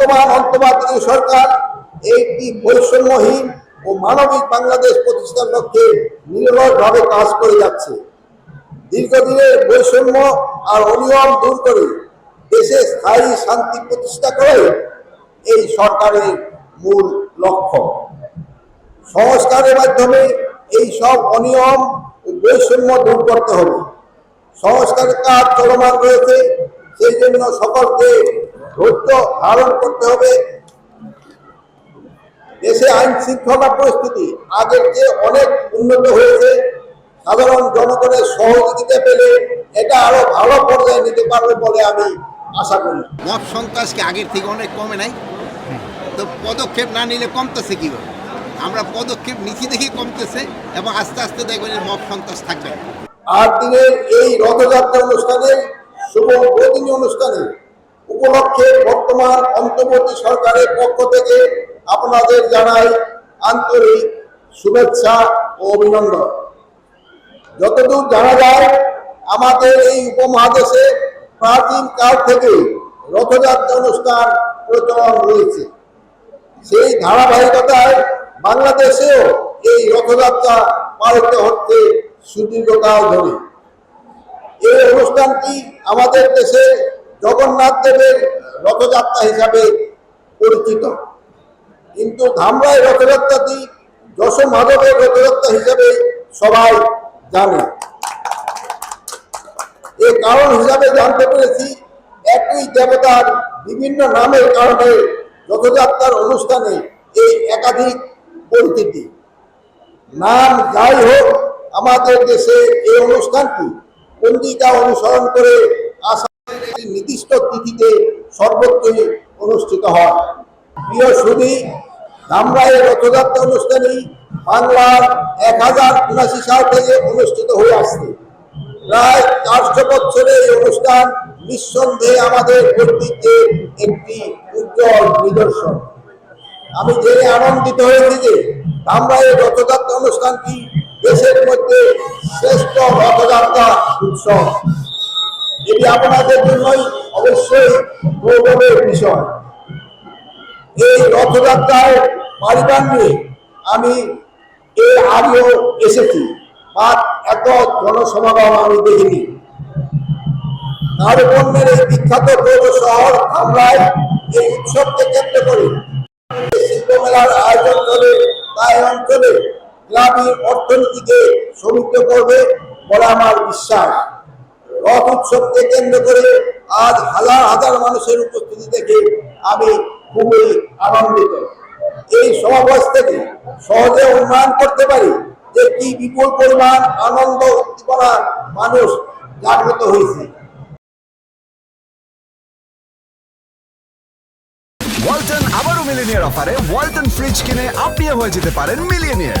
বর্তমান অন্তর্বর্তী সরকার একটি বৈষম্যহীন ও মানবিক বাংলাদেশ প্রতিষ্ঠার লক্ষ্যে নিরলসভাবে কাজ করে যাচ্ছে। দীর্ঘদিনের বৈষম্য আর অনিয়ম দূর করে দেশে স্থায়ী শান্তি প্রতিষ্ঠা করে এই সরকারের মূল লক্ষ্য। সংস্কারের মাধ্যমে এই সব অনিয়ম ও বৈষম্য দূর করতে হবে। সংস্কারের কাজ চলমান রয়েছে। সেই জন্য সকলকে ধৈর্য ধারণ করতে হবে। দেশে আইন শৃঙ্খলা পরিস্থিতি আগের চেয়ে অনেক উন্নত হয়েছে। সাধারণ জনগণের সহযোগিতা পেলে এটা আরও ভালো পর্যায়ে নিতে পারবে বলে আমি আশা করি। মদ সন্ত্রাস কি আগের থেকে অনেক কমে নাই। তো পদক্ষেপ না নিলে কমতেছে কীভাবে? আমরা পদক্ষেপ নিচে দেখে কমতেছে এবং আস্তে আস্তে দেখবেন মদ সন্ত্রাস থাকবে। আট দিনের এই রথযাত্রা অনুষ্ঠানে শুভ উদ্বোধনী অনুষ্ঠানে উপলক্ষে বর্তমান অন্তর্বর্তী সরকারের পক্ষ থেকে আপনাদের জানাই আন্তরিক শুভেচ্ছা ও অভিনন্দন। যতদূর জানা যায়, আমাদের এই উপমহাদেশে প্রাচীন কাল থেকে রথযাত্রা অনুষ্ঠান প্রচলন রয়েছে। সেই ধারাবাহিকতায় বাংলাদেশেও এই রথযাত্রা পালিত হচ্ছে সুদীর্ঘকাল ধরে। এই অনুষ্ঠানটি আমাদের দেশে জগন্নাথ দেবের রথযাত্রা হিসাবে পরিচিত। কিন্তু ধামরাই রথযাত্রাটি যশ মাধবের রথযাত্রা হিসাবে সবাই জানে। এর কারণ হিসাবে জানতে পেরেছি, একই দেবতার বিভিন্ন নামের কারণে রথযাত্রার অনুষ্ঠানে এই একাধিক পরিচিতি। নাম যাই হোক, আমাদের দেশে এই অনুষ্ঠানটি পঞ্জিকা অনুসরণ করে আসামের নির্দিষ্ট তিথিতে সর্বত্রই অনুষ্ঠিত হয়। প্রিয় সুদী রথযাত্রা অনুষ্ঠানই বাংলার এক হাজার উনাশি সাল থেকে অনুষ্ঠিত হয়ে আসছে। প্রায় চারশো বছরের এই অনুষ্ঠান নিঃসন্দেহে আমাদের ঐতিহ্যের একটি উজ্জ্বল নিদর্শন। আমি জেনে আনন্দিত হয়েছি যে ধামরাইয়ের রথযাত্রা অনুষ্ঠানটি দেশের মধ্যে শ্রেষ্ঠ রথযাত্রা উৎসব। এটি আপনাদের জন্যই অবশ্যই গৌরবের বিষয়, এই রথযাত্রায় পরিবার আমি এর আগেও এসেছি, বা এত জনসমাগম আমি দেখিনি। নারকন্যের এই বিখ্যাত পৌর শহর আমরাই এই উৎসবকে কেন্দ্র করে শিল্প মেলার আয়োজন করে, তাই অঞ্চলে গ্রামীণ অর্থনীতিকে সমৃদ্ধ করবে। বলে আমার বিশ্বাস। রথ উৎসবকে কেন্দ্র করে আজ হাজার হাজার মানুষের উপস্থিতি দেখে আমি খুবই আনন্দিত। এই সমাবেশ থেকে সহজে উন্নয়ন করতে পারি যে কি বিপুল পরিমাণ আনন্দ উদ্দীপনা মানুষ জাগ্রত হয়েছে। ওয়ালটন আবারও মিলিনিয়ার অফারে ওয়ালটন ফ্রিজ কিনে আপনিও হয়ে যেতে পারেন মিলিয়নিয়ার।